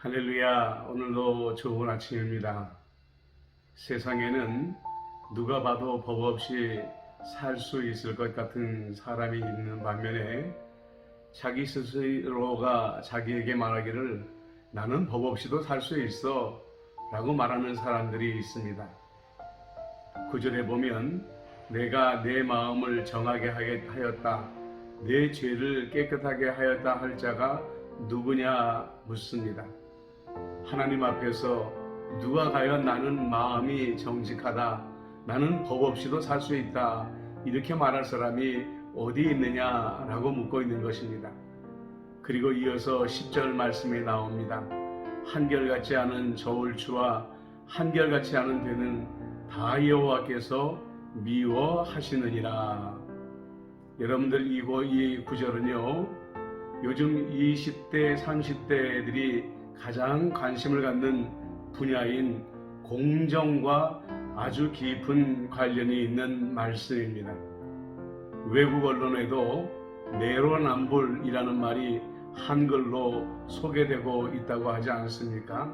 할렐루야, 오늘도 좋은 아침입니다. 세상에는 누가 봐도 법 없이 살 수 있을 것 같은 사람이 있는 반면에 자기 스스로가 자기에게 말하기를 나는 법 없이도 살 수 있어 라고 말하는 사람들이 있습니다. 구절에 보면 내가 내 마음을 정하게 하였다. 내 죄를 깨끗하게 하였다 할 자가 누구냐 묻습니다. 하나님 앞에서 누가 과연 나는 마음이 정직하다, 나는 법 없이도 살 수 있다, 이렇게 말할 사람이 어디 있느냐라고 묻고 있는 것입니다. 그리고 이어서 10절 말씀이 나옵니다. 한결같지 않은 저울추와 한결같이 않은 되는 다 여호와께서 미워하시느니라. 여러분들 이거 이 구절은요. 요즘 20대, 30대들이 가장 관심을 갖는 분야인 공정과 아주 깊은 관련이 있는 말씀입니다. 외국 언론에도 내로남불이라는 말이 한글로 소개되고 있다고 하지 않습니까?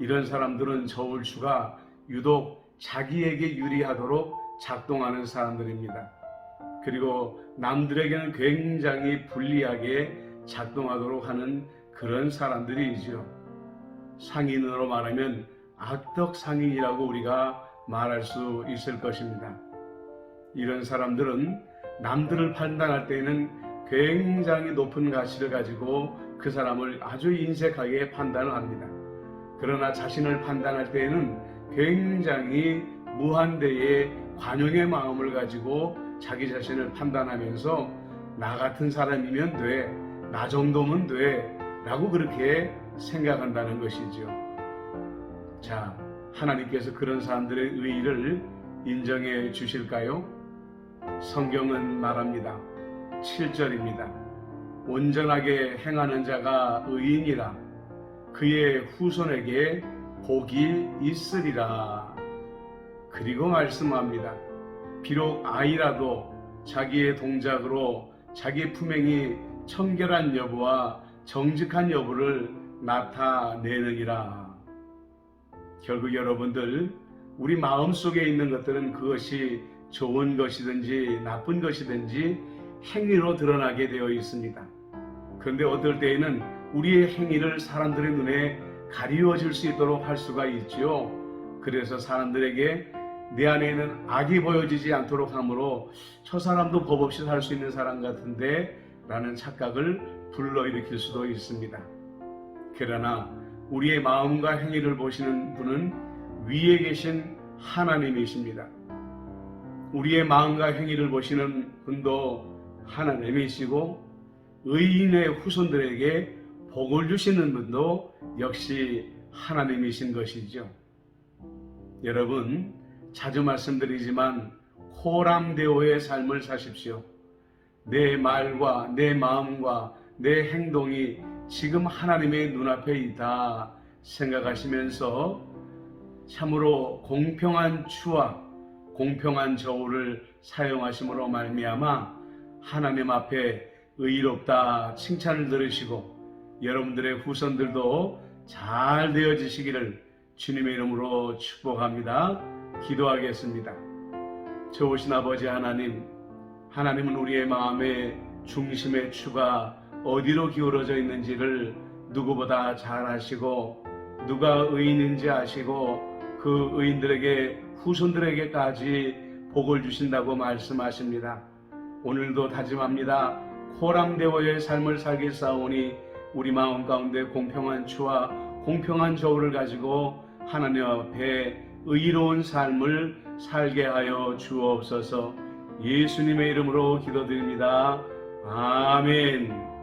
이런 사람들은 저울추가 유독 자기에게 유리하도록 작동하는 사람들입니다. 그리고 남들에게는 굉장히 불리하게 작동하도록 하는 그런 사람들이죠. 상인으로 말하면 악덕 상인이라고 우리가 말할 수 있을 것입니다. 이런 사람들은 남들을 판단할 때에는 굉장히 높은 가치를 가지고 그 사람을 아주 인색하게 판단을 합니다. 그러나 자신을 판단할 때에는 굉장히 무한대의 관용의 마음을 가지고 자기 자신을 판단하면서 나 같은 사람이면 돼, 나 정도면 돼, 라고 그렇게 생각한다는 것이죠. 자, 하나님께서 그런 사람들의 의의를 인정해 주실까요? 성경은 말합니다. 7절입니다. 온전하게 행하는 자가 의인이라 그의 후손에게 복이 있으리라. 그리고 말씀합니다. 비록 아이라도 자기의 동작으로 자기 품행이 청결한 여부와 정직한 여부를 나타내느니라. 결국 여러분들 우리 마음 속에 있는 것들은 그것이 좋은 것이든지 나쁜 것이든지 행위로 드러나게 되어 있습니다. 그런데 어떨 때에는 우리의 행위를 사람들의 눈에 가리워질 수 있도록 할 수가 있지요. 그래서 사람들에게 내 안에는 악이 보여지지 않도록 하므로 저 사람도 법 없이 살 수 있는 사람 같은데 라는 착각을 불러일으킬 수도 있습니다. 그러나 우리의 마음과 행위를 보시는 분은 위에 계신 하나님이십니다. 우리의 마음과 행위를 보시는 분도 하나님이시고 의인의 후손들에게 복을 주시는 분도 역시 하나님이신 것이죠. 여러분, 자주 말씀드리지만 호람대오의 삶을 사십시오. 내 말과 내 마음과 내 행동이 지금 하나님의 눈앞에 있다 생각하시면서 참으로 공평한 추와 공평한 저울을 사용하심으로 말미암아 하나님 앞에 의롭다 칭찬을 들으시고 여러분들의 후손들도 잘 되어지시기를 주님의 이름으로 축복합니다. 기도하겠습니다. 좋으신 아버지 하나님, 하나님은 우리의 마음의 중심의 추가 어디로 기울어져 있는지를 누구보다 잘 아시고 누가 의인인지 아시고 그 의인들에게 후손들에게까지 복을 주신다고 말씀하십니다. 오늘도 다짐합니다. 호람대오의 삶을 살겠사오니 우리 마음 가운데 공평한 추와 공평한 저울을 가지고 하나님 앞에 의로운 삶을 살게 하여 주옵소서 예수님의 이름으로 기도드립니다. 아멘.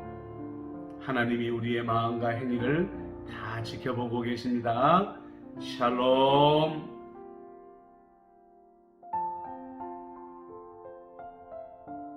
하나님이 우리의 마음과 행위를 다 지켜보고 계십니다. 샬롬.